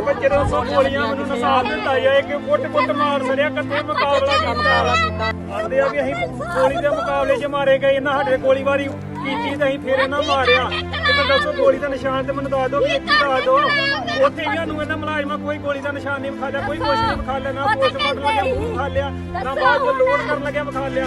ਬੱਚੇ ਦੇ ਉਸੋਂ ਗੋਲੀਆਂ ਮੈਨੂੰ ਨਸਾਲ ਦਿੱਤਾ ਜਾਏ ਕਿ ਕੁੱਟ ਕੁੱਟ ਮਾਰ ਸਰਿਆ ਕੱਥੇ ਮੁਕਾਬਲਾ ਕੀਤਾ ਆਂਦੇ ਆ ਵੀ ਅਸੀਂ ਗੋਲੀ ਦੇ ਮੁਕਾਬਲੇ 'ਚ ਮਾਰੇ ਗਏ ਇਹਨਾਂ ਸਾਡੇ ਗੋਲੀਬਾਰੀ ਕੀਤੀ ਤੇ ਅਸੀਂ ਫੇਰ ਇਹਨਾਂ ਮਾਰਿਆ। ਤੇ ਦੱਸੋ ਗੋਲੀ ਦਾ ਨਿਸ਼ਾਨ ਤੇ ਮੈਨੂੰ ਦੱਸ ਦਿਓ ਵੀ ਇੱਥੇ ਦੱਸ ਦਿਓ। ਉੱਥੇ ਵੀ ਸਾਨੂੰ ਇਹਨਾਂ ਮੁਲਾਜ਼ਮਾਂ ਕੋਈ ਗੋਲੀ ਦਾ ਨਿਸ਼ਾਨ ਨਹੀਂ ਵਿਖਾ ਲਿਆ ਕੋਈ ਕੁਛ ਨਹੀਂ ਵਿਖਾ ਲਿਆ ਨਾ ਪੋਸਟਮਾਰਟਮ ਲੱਗਿਆ ਵਿਖਾ ਲਿਆ ਨਾ ਬਾਅਦ ਲੋਡ ਕਰਨ ਲੱਗਿਆ ਵਿਖਾ ਲਿਆ।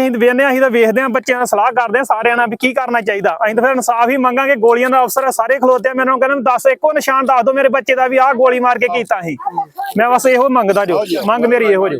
ਅਸੀਂ ਵੇਖਦੇ ਹਾਂ ਅਸੀਂ ਤਾਂ ਵੇਖਦੇ ਹਾਂ ਬੱਚਿਆਂ ਨਾਲ ਸਲਾਹ ਕਰਦੇ ਹਾਂ ਸਾਰਿਆਂ ਨਾਲ ਵੀ ਕੀ ਕਰਨਾ ਚਾਹੀਦਾ। ਅਸੀਂ ਤਾਂ ਫਿਰ ਇਨਸਾਫ ਹੀ ਮੰਗਾਂਗੇ ਗੋਲੀਆਂ ਦਾ ਅਫਸਰ ਆ, ਸਾਰੇ ਖਲੋਤੇ ਆ ਮੈਨੂੰ ਕਹਿੰਦੇ ਦੱਸ ਇੱਕੋ ਨਿਸ਼ਾਨ ਦੱਸ ਦਿਓ ਮੇਰੇ ਬੱਚੇ ਦਾ ਵੀ ਆਹ ਗੋਲੀ ਮਾਰ ਕੇ ਕੀਤਾ ਸੀ ਮੈਂ ਬਸ ਇਹੋ ਮੰਗਦਾ ਜੋ। ਮੰਗ ਮੇਰੀ ਇਹੋ ਜੋ।